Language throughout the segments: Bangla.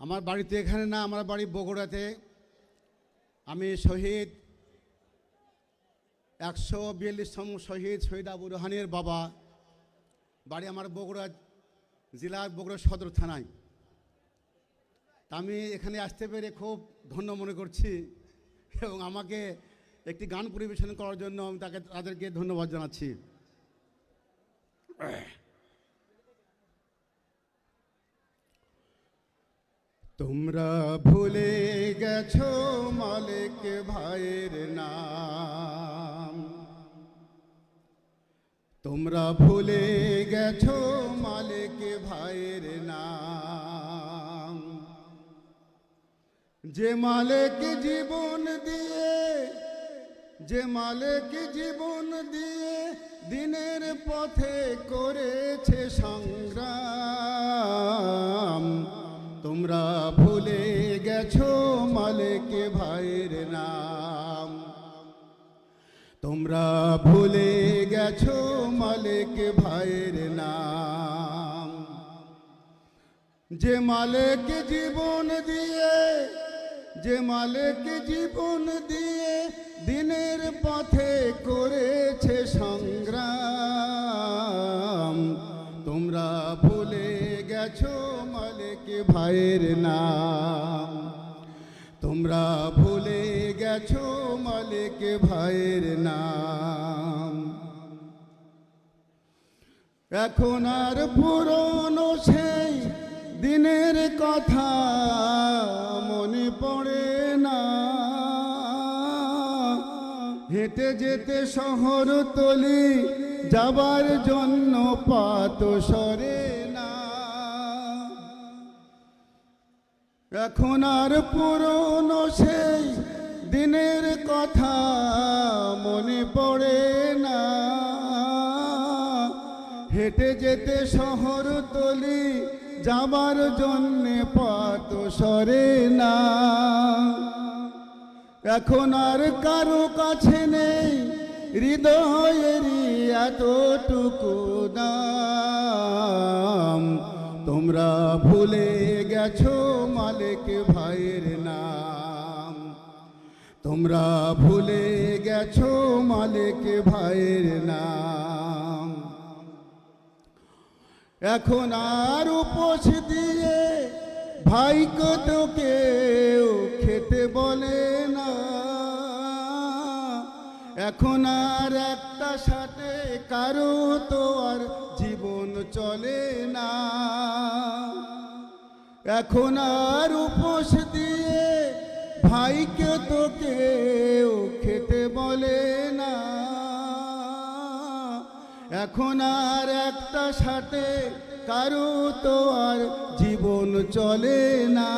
আমার বাড়িতে এখানে না, আমার বাড়ি বগুড়াতে। আমি শহীদ, একশো বিয়াল্লিশতম শহীদ শহীদ আবু রোহানের বাবা। বাড়ি আমার বগুড়া জেলার বগুড়া সদর থানায়। তা আমি এখানে আসতে পেরে খুব ধন্য মনে করছি এবং আমাকে একটি গান পরিবেশন করার জন্য আমি তাকে, তাদেরকে ধন্যবাদ জানাচ্ছি। তোমরা ভুলে গেছো মালিক ভাইয়ের নাম। তোমরা ভুলে গেছো মালিক ভাইয়ের নাম। যে মালিক জীবন দিয়ে, যে মালিক জীবন দিয়ে দিনের পথে করেছে সংগ্রাম ভুলে গেছো মালিক ভাইয়ের নাম। যে মালিক জীবন দিয়ে, যে মালিক জীবন দিয়ে দিনের পথে করেছে সংগ্রাম, তোমরা ভুলে গেছো মালিক ভাইয়ের নাম। তোমরা ভুলে গেছো মালিক ভাইয়ের নাম। এখন আর পুরনো সেই দিনের কথা মনে পড়ে না। হেঁটে যেতে শহর তলি যাবার জন্য পাত সরে না। এখন আর পুরনো সেই দিনের কথা মনে পড়ে হেঁটে যেতে শহর তলি যাবার জন্যে পাত সরে না। এখন আর কারও কাছে নেই, হৃদয়েরই এতটুকু দাম। তোমরা ভুলে গেছো মালিক ভাইয়ের নাম। তোমরা ভুলে গেছো মালিক ভাইয়ের নাম। এখন আর উপোস দিয়ে ভাইকে তো কেউ খেতে বলে না। এখন আর একটা সাথে কারও তো আর জীবন চলে না। এখন আর উপোস দিয়ে ভাইকে তো কেউ খেতে বলে না। এখন আর একটা সাথে কারও তো আর জীবন চলে না।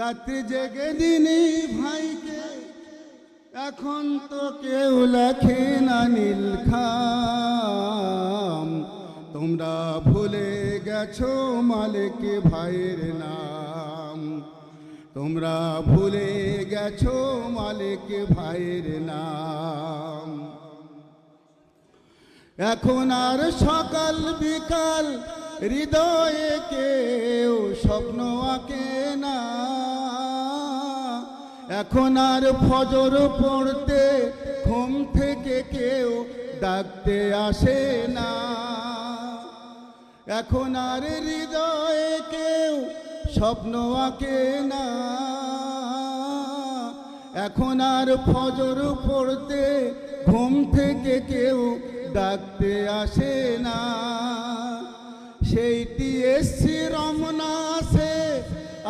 রাত্রি জেগে দিনই ভাইকে, এখন তো কেউ লেখে না নীল খাম। তোমরা ভুলে গেছো মালিক ভাইয়ের নাম। তোমরা ভুলে গেছো মালিক ভাইয়ের নাম। এখন আর সকাল বিকাল হৃদয়ে কেউ স্বপ্ন আঁকে না। এখন আর ফজর পড়তে ঘুম থেকে কেউ ডাকতে আসে না। এখন আর হৃদয়ে কেউ স্বপ্ন আঁকে না। এখন আর ফজর পড়তে ঘুম থেকে কেউ ডাকতে আসে না। সেইটি এসছি রমনা আসে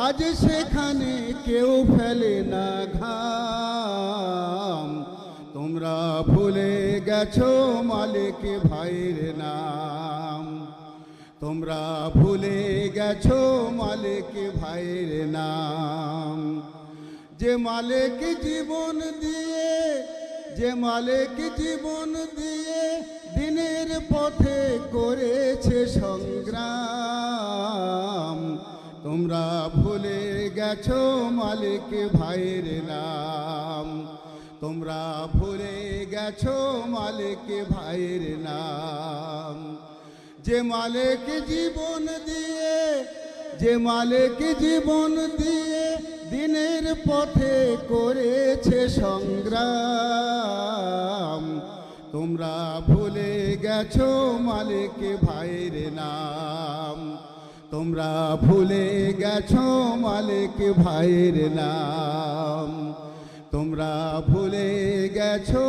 আজ সেখানে কেউ ফেলে না ঘাম। তোমরা ভুলে গেছো মালিক ভাইয়ের নাম। তোমরা ভুলে গেছো মালিক ভাইয়ের নাম। যে মালিক জীবন দিয়ে, যে মালিক জীবন দিয়ে দিনের পথে করেছে সংগ্রাম। তোমরা ভুলে গেছো মালিক ভাইয়ের নাম। তোমরা ভুলে গেছো মালিক ভাইয়ের নাম। যে মালিক জীবন দিয়ে, যে মালিক জীবন দিয়ে দিনের পথে করেছে সংগ্রাম। তোমরা ভুলে গেছো মালিক ভাইর নাম। তোমরা ভুলে গেছো মালিক ভাইয়ের নাম। তোমরা ভুলে গেছো